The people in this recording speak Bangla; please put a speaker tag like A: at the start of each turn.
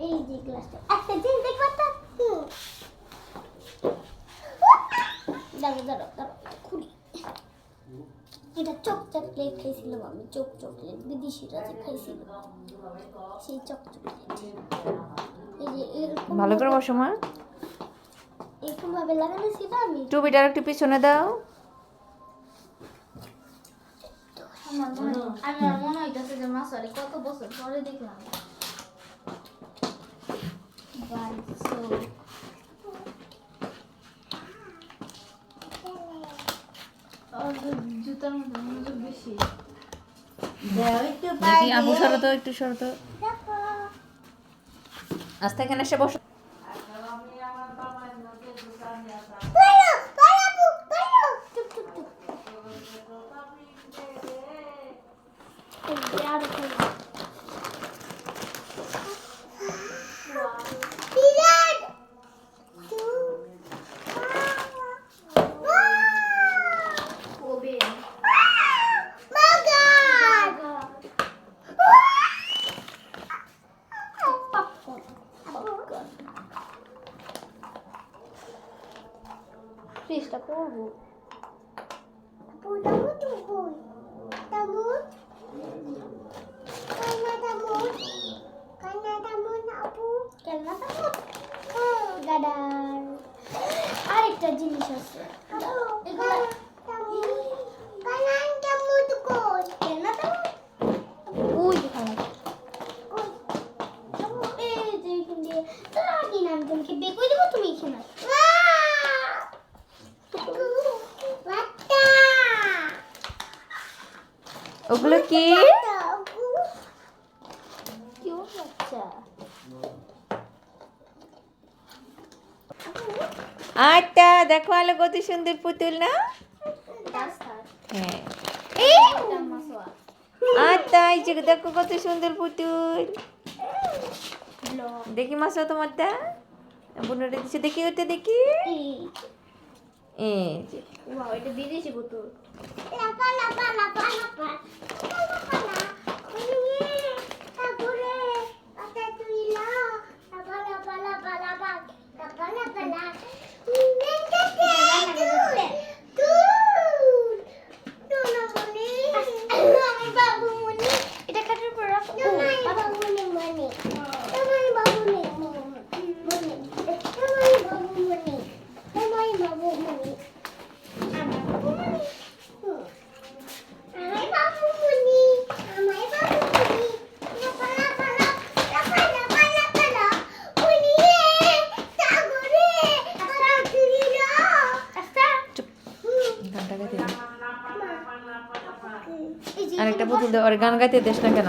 A: এই যে গ্লাসটা একটা জিনিস দেখবা তো হুম। দাঁড়ো দাঁড়ো দাঁড়ো খুলি এটা চক চকলেট খাইছিলাম আমি চক চকলেট বিদেশিরা যে খাইছিল সেই চক চকলেট এই যে এরকম
B: ভালো করে বসো মা।
A: এরকম ভাবে লাগানো ছিল আমি
B: টুপিটার একটু পিছনে দাও।
C: আমার মনে আমার মনে হইতাছে যে মাছারে কত বছর পরে দেখলাম। বাইশো আর জুতার মধ্যে বেশি
B: দেখি, আবু সরো একটু সরো তো
A: দেখো
B: আস্তে এখানে এসে বসো।
A: তামুট গাডার আরেকটা জিনিস আছে
B: ওগুলো কি? আচ্ছা দেখো আলো কত সুন্দর পুতুল না? হ্যাঁ। আচ্ছা এই যে দেখো কত সুন্দর পুতুল। দেখি মাসা তোমারটা। বোনটা দিচ্ছে দেখি ওটা দেখি। এই যে
C: ওয়াও এটা বিদেশি বোতল।
A: লাপা। লাপা লাপা লাপা লাপা লাপা তারপরে আটা তুইলা লাপা লাপা লাপা লাপা লাপা লাপা লাপা আমার বাবু মনি এটা কাটার পর রাখো বাবু মনি মনি তোমার বাবু মনি মনি তোমার বাবু মনি তোমার বাবু মনি আমার বাবু মনি আমার বাবু মনি আমার বাবু মনি লাপা লাপা লাপা লাপা লাপা লাপা মনি সাগরে সাগরিরা আস্তা
B: চুপ গানটা গাইতে দে।
A: এই
B: একটা পুতুল দেওয়ার গান গাইতে দেশ না কেন?